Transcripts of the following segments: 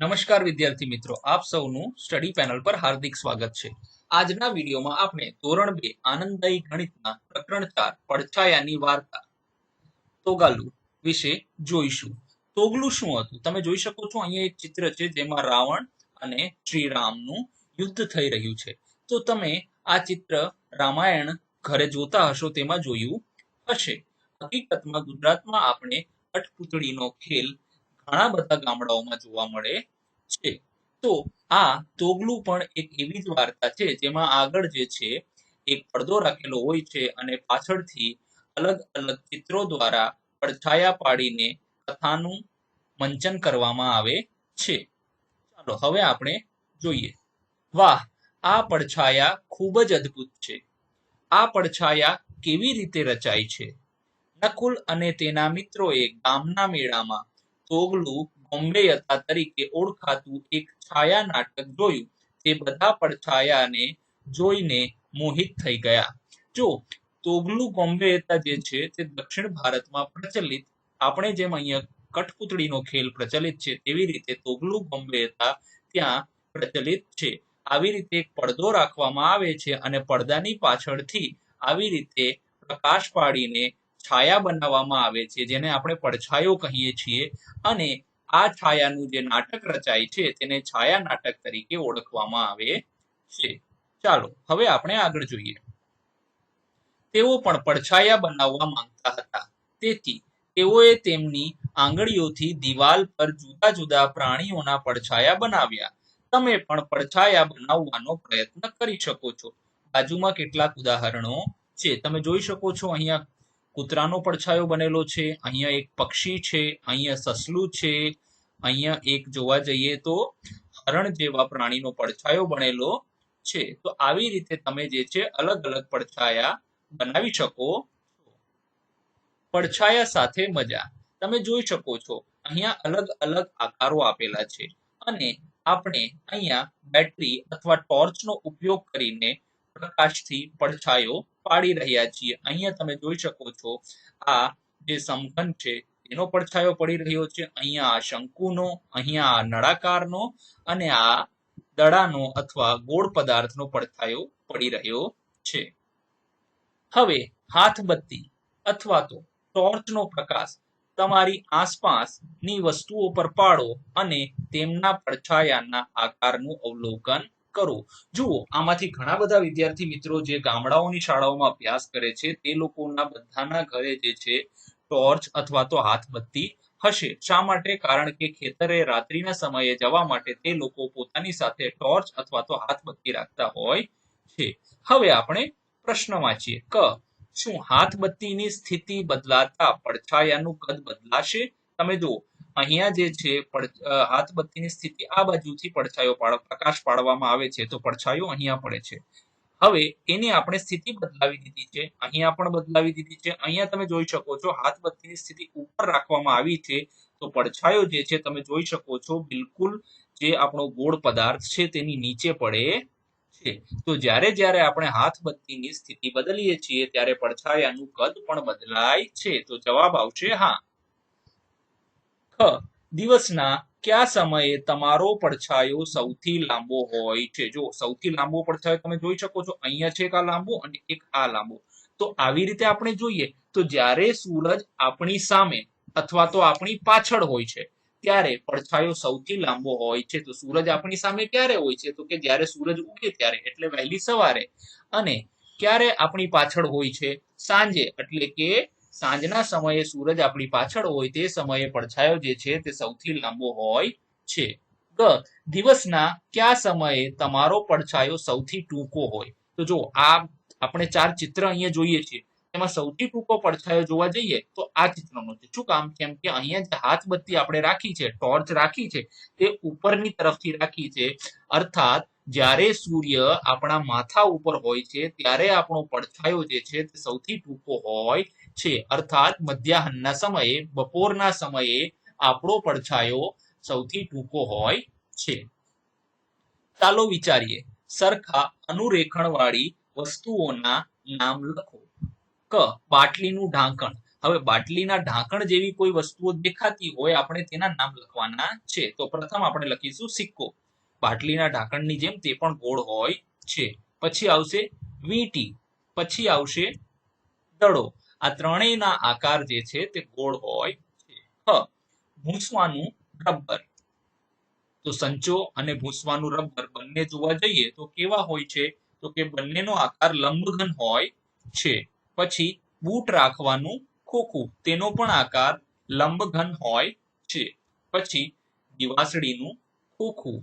નમસ્કાર વિદ્યાર્થી મિત્રો, આપ સૌનું સ્ટડી પેનલ પર હાર્દિક સ્વાગત છે. આજના વિડીયોમાં આપણે ધોરણ બે આનંદદાયી ગણિતના પ્રકરણ ચાર પડછાયાની વાર્તા, તોગાલુ વિશે જોઈશું. તોગલું શું હતું? તમે જોઈ શકો છો, અહીંયા એક ચિત્ર છે જેમાં રાવણ અને શ્રીરામનું યુદ્ધ થઈ રહ્યું છે. તો તમે આ ચિત્ર રામાયણ ઘરે જોતા હશો, તેમાં જોયું હશે. હકીકતમાં ગુજરાતમાં આપણે કઠપૂતળીનો ખેલ ઘણા બધા ગામડાઓમાં જોવા મળે છે. તો આ તોગલું પણ એક એવી જ વાર્તા છે, જેમાં આગળ જે છે, એક પડદો રાખેલો હોય છે અને પાછળથી અલગ અલગ ચિત્રો દ્વારા પડછાયા પાડીને કથાનું મંચન કરવામાં આવે છે. ચાલો, હવે આપણે જોઈએ. વાહ, આ પડછાયા ખૂબ જ અદ્ભુત છે. આ પડછાયા કેવી રીતે રચાય છે? નકુલ અને તેના મિત્રોએ ગામના મેળામાં તોગલું બોમ્બેયતા તરીકે ઓળખાતું એક છાયા નાટક જોયું. તે બધા પડછાયાને જોઈને મોહિત થઈ ગયા. જો તોગલું બોમ્બેયતા જે છે તે દક્ષિણ ભારતમાં પ્રચલિત, આપણે જેમ અહીંયા કઠપૂતળીનો ખેલ પ્રચલિત છે, તેવી રીતે તોગલુ બોમ્બેયતા ત્યાં પ્રચલિત છે. આવી રીતે એક પડદો રાખવામાં આવે છે અને પડદાની પાછળથી આવી રીતે પ્રકાશ પાડીને છાયા બનાવવામાં આવે છે, જેને આપણે પડછાયો કહીએ છીએ. અને આ છાયાનું જે નાટક રચાય છે, તેને છાયા નાટક તરીકે ઓળખવામાં આવે છે. ચાલો, હવે આપણે આગળ જોઈએ. તેઓ પણ પડછાયા બનાવવા માંગતા હતા. તેથી, તેઓએ તેમની આંગળીઓથી દિવાલ પર જુદા જુદા પ્રાણીઓના પડછાયા બનાવ્યા. તમે પણ પડછાયા બનાવવાનો પ્રયત્ન કરી શકો છો. બાજુમાં કેટલાક ઉદાહરણો છે. તમે જોઈ શકો છો અહીંયા કૂતરાનો પડછાયો બનેલો છે, અહીંયા એક પક્ષી છે, અહીંયા સસલું છે, અહીંયા એક જોવા જઈએ તો હરણ જેવા પ્રાણીનો પડછાયો બનેલો છે. તો આવી રીતે તમે જે છે અલગ અલગ પડછાયા બનાવી શકો પડછાયા સાથે મજા. તમે જોઈ શકો છો, અહીંયા અલગ અલગ આકારો આપેલા છે. અને આપણે અહીંયા બેટરી અથવા ટોર્ચનો ઉપયોગ કરીને પ્રકાશથી પડછાયો પાડી રહ્યા છીએ. અહીંયા તમે જોઈ શકો છો, આ જે સમઘન છે, એનો પડછાયો પડી રહ્યો છે. અહીંયા આ શંકુનો, અહીંયા આ નળાકારનો અને આ દડાનો અથવા ગોળ પદાર્થનો પડછાયો પડી રહ્યો છે. હવે હાથબત્તી અથવા તો ટોર્ચનો પ્રકાશ તમારી આસપાસની વસ્તુઓ પર પાડો અને તેમના પડછાયાના આકારનું અવલોકન કરો. જુઓ, આમાંથી ઘણા બધા વિદ્યાર્થી મિત્રો જે ગામડાઓની શાળાઓમાં અભ્યાસ કરે છે, તે લોકોના બધાના ઘરે જે છે, ટોર્ચ અથવા તો હાથબત્તી હશે. શા માટે? કારણ કે ખેતરે રાત્રિના સમયે જવા માટે તે લોકો પોતાની સાથે ટોર્ચ અથવા તો હાથબત્તી રાખતા હોય છે. હવે આપણે પ્રશ્ન વાંચીએ. ક. શું હાથબત્તીની સ્થિતિ બદલાતા પડછાયાનું કદ બદલાશે? તમે જુઓ અહીંયા જે છે હાથ બત્તીની સ્થિતિ આ બાજુથી પડછાયો પ્રકાશ પાડવામાં આવે છે, તો પડછાયો અહીંયા પડે છે. હવે એની આપણે સ્થિતિ બદલાવી દીધી છે, અહીંયા પણ બદલાવી દીધી છે. અહીંયા તમે જોઈ શકો છો, હાથબત્તીની સ્થિતિ ઉપર રાખવામાં આવી છે, તો પડછાયો જે છે, તમે જોઈ શકો છો, બિલકુલ જે આપણો ગોળ પદાર્થ છે, તેની નીચે પડે છે. તો જ્યારે જ્યારે આપણે હાથ બત્તીની સ્થિતિ બદલીએ છીએ, ત્યારે પડછાયાનું કદ પણ બદલાય છે. તો જવાબ આવશે હા. ખ, દિવસના કયા સમયે તમારો પડછાયો સૌથી લાંબો હોય છે? જો સૌથી લાંબો પડછાયો તમે જોઈ શકો છો, અહીંયા છે એક આ લાંબો અને એક આ લાંબો. તો આવી રીતે આપણે જોઈએ, તો જ્યારે સૂરજ આપણી સામે અથવા તો આપણી પાછળ હોય છે, ત્યારે પડછાયો સૌથી લાંબો હોય છે. તો સૂરજ આપણી સામે ક્યારે હોય છે? તો કે જ્યારે સૂરજ ઉગે ત્યારે, એટલે વહેલી સવારે. અને ક્યારે આપણી પાછળ હોય છે? સાંજે, એટલે કે સાંજના સમયે સૂરજ આપણી પાછળ હોય તે સમયે પડછાયો જે છે તે સૌથી લાંબો હોય છે. ગ. દિવસના કયા સમયે તમારો પડછાયો સૌથી ટૂંકો હોય? તો જો આ આપણે ચાર ચિત્ર અહીંયા જોઈએ છીએ એમાં સૌથી ટૂંકો પડછાયો જોવા જઈએ તો આ ચિત્રનો છે. શું કામ? કેમ કે અહીંયા જે હાથબત્તી આપણે રાખી છે, ટોર્ચ રાખી છે, તે ઉપરની તરફથી રાખી છે. અર્થાત, જ્યારે સૂર્ય આપણા માથા ઉપર હોય છે, ત્યારે આપણો પડછાયો જે છે તે સૌથી ટૂંકો હોય છે. અર્થાત મધ્યાહનના સમયે, બપોરના સમયે આપણો પડછાયો સૌથી ટૂંકો હોય છે. ચાલો વિચારીએ. સરખા અનુરેખણવાળી વસ્તુઓના નામ લખો. ક. બાટલીનું ઢાંકણ. હવે બાટલીના ઢાંકણ જેવી કોઈ વસ્તુઓ દેખાતી હોય, આપણે તેના નામ લખવાના છે. તો પ્રથમ આપણે લખીશું સિક્કો. બાટલીના ઢાંકણની જેમ તે પણ ગોળ હોય છે. પછી આવશે વીંટી. પછી આવશે દડો. આ ત્રણેયના આકાર જે છે તે ગોળ હોય છે. હ. ભૂસવાનું રબર. તો સંચો અને ભૂસવાનું રબર બંને જોવા જઈએ તો કેવા હોય છે? તો કે બંનેનો આકાર લંબઘન હોય છે. પછી બૂટ રાખવાનું ખોખું. તેનો પણ આકાર લંબઘન હોય છે. પછી દિવાસળીનું ખોખું.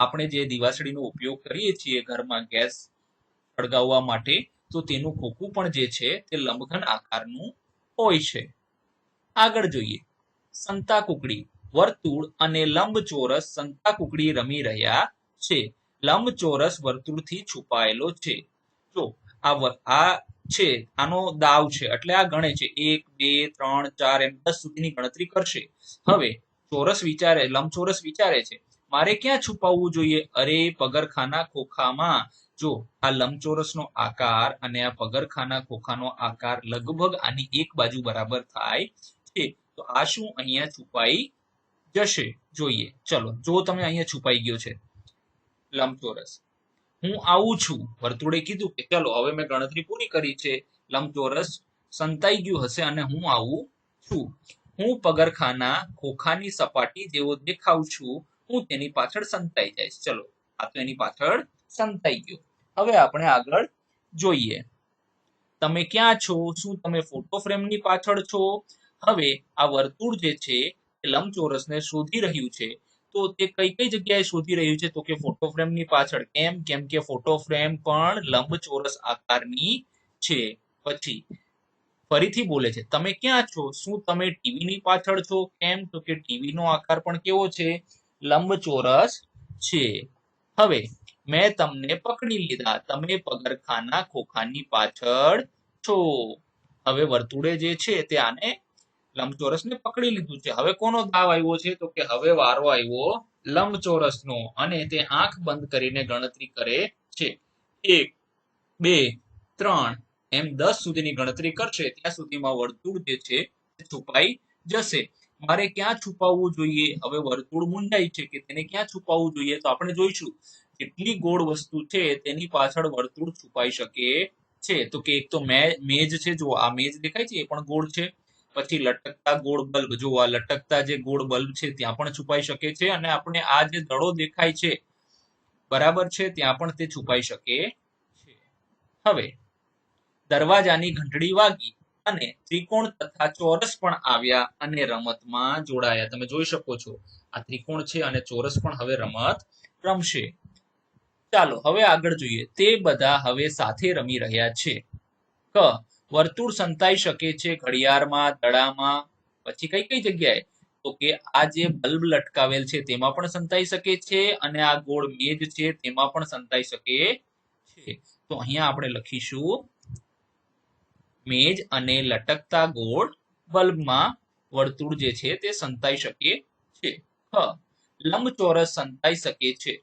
આપણે જે દિવાસળીનો ઉપયોગ કરીએ છીએ ઘરમાં ગેસ સળગાવવા માટે તો તેનું ખોખું પણ જે છે તે લંબઘન આકારનું હોય છે. આગળ જોઈએ. સંતા કુકડી વર્તુળ અને લંબચોરસ સંતા કુકડી રમી રહ્યા છે. લંબચોરસ વર્તુળથી છુપાયેલો છે. જો આ આ છે, આનો દાવ છે, એટલે આ ગણે છે. એક, બે, ત્રણ, ચાર, એમ દસ સુધીની ગણતરી કરશે. હવે ચોરસ વિચારે, લંબચોરસ વિચારે છે. મારે ક્યાં છુપાવવું જોઈએ? અરે, પગરખાના ખોખામાં. જો આ લંબચોરસનો આકાર અને આ પગરખાના ખોખાનો આકાર લગભગ આની એક બાજુ બરાબર થાય છે, તો આ શું અહીંયા છુપાઈ જશે? જોઈએ. ચલો, જો તમે અહીંયા છુપાઈ ગયો છે. લંબચોરસ. હું આવું છું. વર્તુળે કીધું કે ચલો, હવે મેં ગણતરી પૂરી કરી છે. લંબચોરસ સંતાઈ ગયું હશે અને હું આવું છું. હું પગરખાના ખોખાની સપાટી જેવો દેખાઉં છું. હું તેની પાછળ સંતાઈ જઈશ. ચલો, આ તો એની પાછળ સંતાઈ ગયો. હવે આપણે આગળ જોઈએ. તમે ક્યાં છો? શું તમે ફોટો ફ્રેમની પાછળ છો? હવે આ વર્તુળ જે છે એ લંબચોરસને શોધી રહ્યું છે. તો તે કઈ કઈ જગ્યાએ શોધી રહ્યું છે? તો કે ફોટો ફ્રેમની પાછળ કેમ? કેમ કે ફોટો ફ્રેમ પણ લંબચોરસ આકારની છે. પછી ફરીથી બોલે છે, તમે ક્યાં છો? શું તમે ટીવીની પાછળ છો? કેમ? તો કે ટીવીનો આકાર પણ કેવો છે? લંબચોરસ છે. હવે મેં તમને પકડી લીધા. તમે પગરખાના ખોખાની પાછળ છો. હવે વર્તુળે જે છે તે આને લંબચોરસને પકડી લીધું છે. હવે કોનો દાવ આવ્યો છે? તો કે હવે વારો આવ્યો લંબચોરસનો અને તે આંખ બંધ કરીને ગણતરી કરે છે. એક, બે, ત્રણ, એમ દસ સુધીની ગણતરી કરશે. ત્યાં સુધીમાં વર્તુળ જે છે છુપાઈ જશે. મારે ક્યાં છુપાવવું જોઈએ? હવે વર્તુળ મુંડાઈ છે કે તેને ક્યાં છુપાવવું જોઈએ? તો આપણે જોઈશું. કેટલી ગોળ વસ્તુ છે તેની પાછળ વર્તુળ છુપાઈ શકે છે? તો કે એક તો મેજ છે જો આ મેજ દેખાય છે, એ પણ ગોળ છે. પછી લટકતા ગોળ બલ્બ જો આ લટકતા જે ગોળ બલ્બ છે, ત્યાં પણ છુપાઈ શકે છે અને આપણે આ જે દડો દેખાય છે, બરાબર છે, ત્યાં પણ તે છુપાઈ શકે છે. હવે, દરવાજાની ઘંટડી વાગી અને ત્રિકોણ તથા ચોરસ પણ આવ્યા અને રમતમાં જોડાયા. તમે જોઈ શકો છો, આ ત્રિકોણ છે અને ચોરસ પણ હવે રમત રમશે. ચાલો, હવે આગળ જોઈએ. તે બધા હવે સાથે રમી રહ્યા છે. ક, વર્તુળ સંતાઈ શકે છે ઘડિયાળમાં દડામાં પછી કઈ કઈ જગ્યાએ? તો કે આ જે બલ્બ લટકાવેલ છે તેમાં પણ સંતાઈ શકે છે અને આ ગોળ મેજ છે તેમાં પણ સંતાઈ શકે છે. તો અહીંયા આપણે લખીશું, મેજ અને લટકતા ગોળ બલ્બમાં વર્તુળ જે છે તે સંતાઈ શકે છે. હ લંબચોરસ સંતાઈ શકે છે.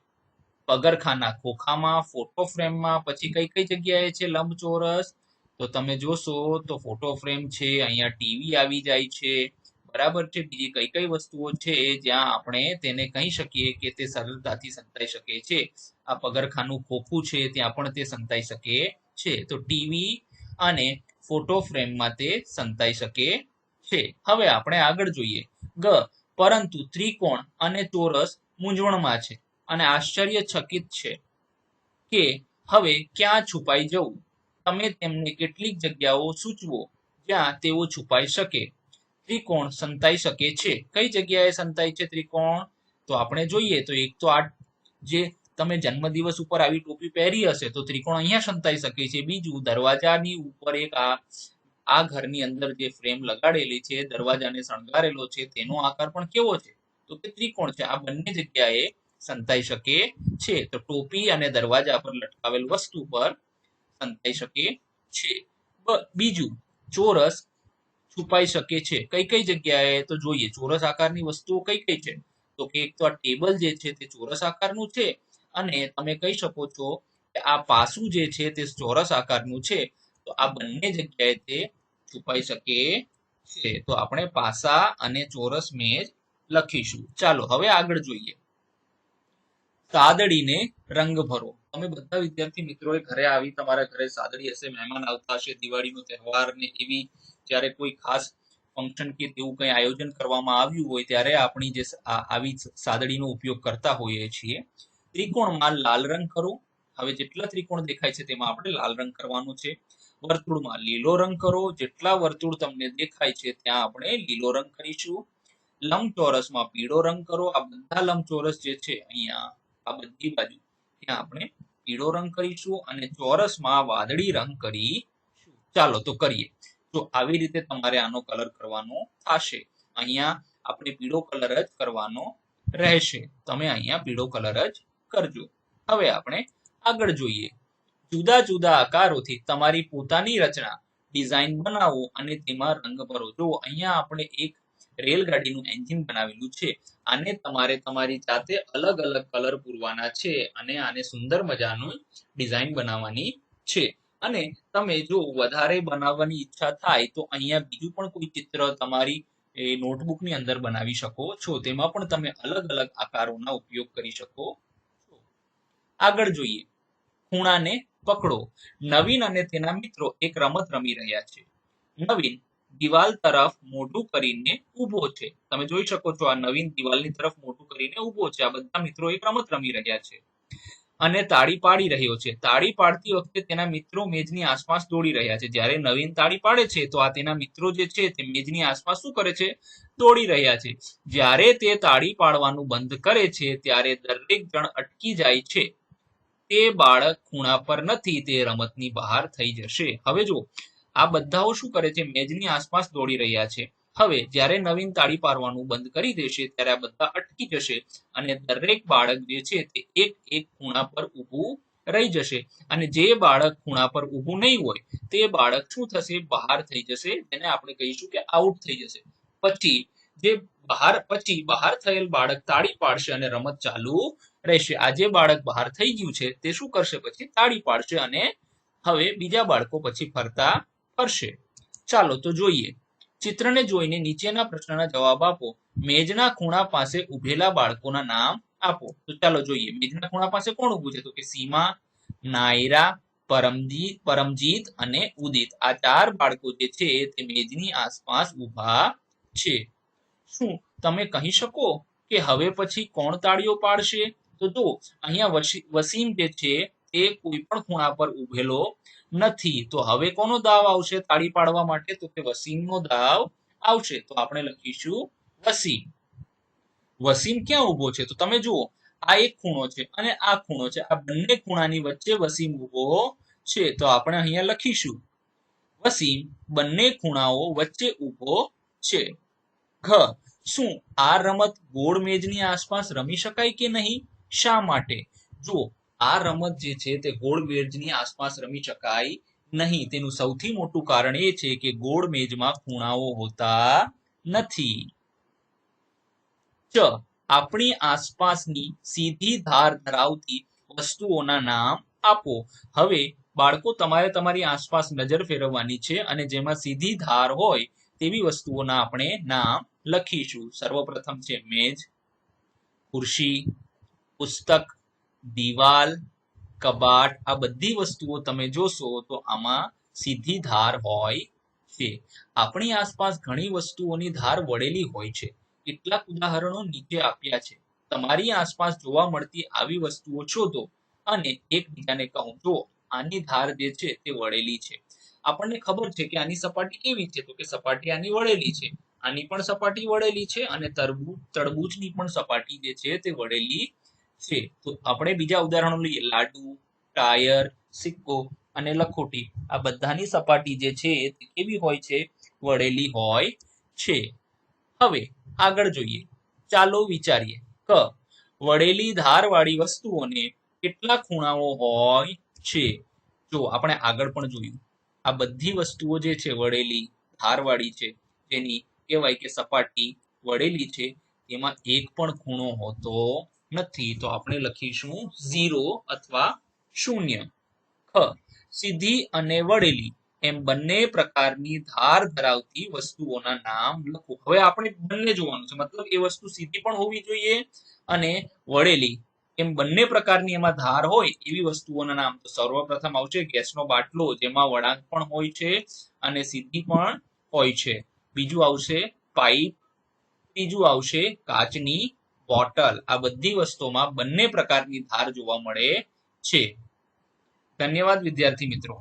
પગરખાના ખોખામાં ફોટો ફ્રેમમાં પછી કઈ કઈ જગ્યાએ છે લંબચોરસ? તો તમે જોશો તો ફોટો ફ્રેમ છે, અહીંયા ટીવી આવી જાય છે. બરાબર છે? બીજી કઈ કઈ વસ્તુઓ છે જ્યાં આપણે તેને કહી શકીએ કે તે સરળતાથી સંતાઈ શકે છે. આ પગરખાનું ખોખું છે ત્યાં પણ તે સંતાઈ શકે છે. તો ટીવી અને ફોટો ફ્રેમમાં તે સંતાઈ શકે છે. હવે આપણે આગળ જોઈએ. ગ. પરંતુ ત્રિકોણ અને ચોરસ મૂંઝવણમાં છે. અને આશ્ચર્યચકિત છે કે હવે ક્યાં છુપાઈ જવું? તમે તેમને કેટલીક જગ્યાઓ સૂચવો જ્યાં તેઓ છુપાઈ શકે. ત્રિકોણ સંતાઈ શકે છે. કઈ જગ્યાએ સંતાય છે ત્રિકોણ? તો આપણે જોઈએ તો એક તો આ જે તમે જન્મદિવસ ઉપર આવી ટોપી પહેરી હશે તો ત્રિકોણ અહીંયા સંતાઈ શકે છે. બીજું, દરવાજાની ઉપર એક આ આ ઘરની અંદર જે ફ્રેમ લગાડેલી છે, દરવાજાને શણગારેલો છે, તેનો આકાર પણ કેવો છે? તો કે ત્રિકોણ છે. આ બંને જગ્યાએ સંતાઈ શકે છે. તો ટોપી અને દરવાજા પર લટકાવેલ વસ્તુ પર સંતાઈ શકે છે. બીજું, ચોરસ છુપાઈ શકે છે. કઈ કઈ જગ્યાએ? તો જોઈએ, ચોરસ આકારની વસ્તુઓ કઈ કઈ છે? તો કે એક તો આ ટેબલ જે છે તે ચોરસ આકારનું છે અને તમે કહી શકો છો કે આ પાસું જે છે તે ચોરસ આકારનું છે. તો આ બંને જગ્યાએ તે છુપાઈ શકે છે. તો આપણે પાસા અને ચોરસ મેજ લખીશું. ચાલો, હવે આગળ જોઈએ. સાદડીને રંગ ભરો. તમે બધા વિદ્યાર્થી મિત્રોએ ઘરે આવી તમારા ઘરે સાદડી હશે, મહેમાન આવતા હશે, દિવાળીનો તહેવાર ને એવી જ્યારે કોઈ ખાસ ફંક્શન કે તેવું કંઈ આયોજન કરવામાં આવ્યું હોય ત્યારે આપણી જે આવી સાદડીનો ઉપયોગ કરતા હોઈએ છીએ. ત્રિકોણમાં લાલ રંગ કરો. હવે જેટલા ત્રિકોણ દેખાય છે તેમાં આપણે લાલ રંગ કરવાનો છે. વર્તુળમાં લીલો રંગ કરો. જેટલા વર્તુળ તમને દેખાય છે ત્યાં આપણે લીલો રંગ કરીશું. લંબચોરસમાં પીળો રંગ કરો. આ બધા લંબચોરસ જે છે અહીંયા આ બધી બાજુ. ત્યાં આપણે પીળો રંગ કરીશું અને ચોરસમાં વાદળી રંગ કરીશું ચાલો તો કરીએ. તો આવી રીતે તમારે આનો કલર કરવાનો થશે. અહીંયા આપણે પીળો કલર જ કરવાનો રહેશે. તમે અહીંયા પીળો કલર જ કરજો. હવે આપણે આગળ જોઈએ. જુદા જુદા આકારોથી તમારી પોતાની રચના ડિઝાઇન બનાવો અને તેમાં રંગ ભરો. જો અહીંયા આપણે એક રેલગાડીનું એન્જિન બનાવેલું છે. આને તમારે તમારી જાતે અલગ અલગ કલર પૂરવાના છે અને આને સુંદર મજાનું ડિઝાઇન બનાવવાની છે. અને તમે જો વધારે બનાવવાની ઈચ્છા થાય તો અહીંયા બીજું પણ કોઈ ચિત્ર તમારી નોટબુકની અંદર બનાવી શકો છો. તેમાં પણ તમે અલગ અલગ આકારોના ઉપયોગ કરી શકો છો. આગળ જોઈએ. ખૂણાને પકડો. નવીન અને તેના મિત્રો એક રમત રમી રહ્યા છે. નવીન દિવાલ તરફ મોઢું કરીને ઊભો છે. તમે જોઈ શકો છો આ નવીન દિવાલની તરફ મોઢું કરીને ઊભો છે. આ બધા મિત્રો એક રમત રમી રહ્યા છે. અને તાળી પાડી રહ્યો છે. તાળી પાડતી વખતે તેના મિત્રો મેજની આસપાસ દોડી રહ્યા છે. જ્યારે નવીન તાળી પાડે છે, તો આ તેના મિત્રો જે છે, તે મેજની આસપાસ શું કરે છે? દોડી રહ્યા છે. જ્યારે તે તાળી પાડવાનું બંધ કરે છે, ત્યારે દરેક જણ અટકી જાય છે. તે બાળક ખૂણા પર નથી. તે રમતની બહાર થઈ જશે. હવે જો આ બધાઓ શું કરે છે? મેજની આસપાસ દોડી રહ્યા છે. હવે જ્યારે નવીન તાળી પાડવાનું બંધ કરી દેશે, ત્યારે આ બધા અટકી જશે અને દરેક બાળક જે છે તે એક એક ખૂણા પર ઊભું રહી જશે. અને જે બાળક ખૂણા પર ઊભું નહીં હોય, તે બાળક શું થશે? બહાર થઈ જશે. તેને આપણે કહીશું કે આઉટ થઈ જશે. પછી જે બહાર, પછી બહાર થયેલ બાળક તાળી પાડશે અને રમત ચાલુ રહેશે. આ જે બાળક બહાર થઈ ગયું છે, તે શું કરશે? પછી તાળી પાડશે અને હવે બીજા બાળકો પછી ફરતા ફરશે ચાલો તો જોઈએ. ચિત્રને જોઈને નીચેના પ્રશ્નના જવાબ આપો. મેજના ખૂણા પાસે ઉભેલા બાળકોના નામ આપો. તો ચાલો જોઈએ. મેજના ખૂણા પાસે કોણ ઉભું છે? તો કે સીમા, નાયરા, પરમજીત પરમજીત અને ઉદિત. આ ચાર બાળકો જે છે તે મેજની આસપાસ ઊભા છે. શું તમે કહી શકો કે હવે પછી કોણ તાળીઓ પાડશે? તો જો અહીંયા વસીમ જે છે તે કોઈ પણ ખૂણા પર ઉભેલો નથી. તો હવે કોનો દાવ આવશે તાળી પાડવા માટે? તો કે વસીમનો દાવ આવશે. તો આપણે લખીશું વસીમ. વસીમ ક્યાં ઊભો છે? તો તમે જુઓ, આ એક ખૂણો છે અને આ ખૂણો છે. આ બંને ખૂણાની વચ્ચે વસીમ ઊભો છે. તો આપણે અહીંયા લખીશું. વસીમ બંને ખૂણાઓ વચ્ચે ઊભો છે. ઘ. શું આ રમત ગોળ મેજની આસપાસ રમી શકાય કે નહીં? શા માટે? જુઓ આ રમત જે છે તે ગોળ મેજની આસપાસ રમી શકાય નહીં. તેનું સૌથી મોટું કારણ એ છે કે ગોળ મેજમાં ખૂણાઓ હોતા નથી. ચ આપણી આસપાસની સીધી ધાર ધરાવતી વસ્તુઓના નામ આપો. હવે, બાળકો, તમારે તમારી આસપાસ નજર ફેરવવાની છે અને જેમાં સીધી ધાર હોય તેવી વસ્તુઓના આપણે નામ લખીશું. સર્વપ્રથમ છે મેજ, ખુરશી, પુસ્તક દિવાલ, કબાટ આ બધી વસ્તુઓ તમે જોશો તો આમાં સીધી ધાર હોય છે. આપણી આસપાસ ઘણી વસ્તુઓની ધાર વળેલી હોય છે. કેટલાક ઉદાહરણો નીચે આપ્યા છે. તમારી આસપાસ જોવા મળતી આવી વસ્તુઓ શોધો અને એકબીજાને કહો, જો, આની ધાર જે છે તે વળેલી છે. આપણને ખબર છે કે આની સપાટી કેવી છે? તો કે સપાટી આની વળેલી છે. આની પણ સપાટી વળેલી છે અને તરબૂચ તરબૂચની પણ સપાટી જે છે તે વળેલી છે. તો આપણે બીજા ઉદાહરણો લઈએ. લાડુ, ટાયર, સિક્કો અને લખોટી. આ બધાની સપાટી જે છે તે કેવી હોય છે? વળેલી હોય છે. હવે આગળ જોઈએ. ચાલો વિચારીએ. ક. વળેલી ધારવાળી વસ્તુઓને કેટલા ખૂણાઓ હોય છે? જો આપણે આગળ પણ જોયું. આ બધી વસ્તુઓ જે છે વળેલી, ધારવાળી છે. તેની કહેવાય કે સપાટી વળેલી છે. તેમાં એક પણ ખૂણો હોતો નથી, તો આપણે લખીશું ઝીરો અથવા શૂન્ય. ખ. સીધી અને વળેલી એમ બંને પ્રકારની ધાર ધરાવતી વસ્તુઓના નામ લખો. હવે આપણે બંને જોવાનું છે. મતલબ એ વસ્તુ સીધી પણ હોવી જોઈએ અને વળેલી એમ બંને પ્રકારની એમાં ધાર હોય એવી વસ્તુઓના નામ. તો સર્વપ્રથમ આવશે ગેસનો બાટલો, જેમાં વળાંક પણ હોય છે અને સીધી પણ હોય છે. બીજું આવશે પાઇપ, ત્રીજું આવશે કાચની બોટલ આ બધી વસ્તુઓમાં બંને પ્રકારની ધાર જોવા મળે છે. ધન્યવાદ વિદ્યાર્થી મિત્રો.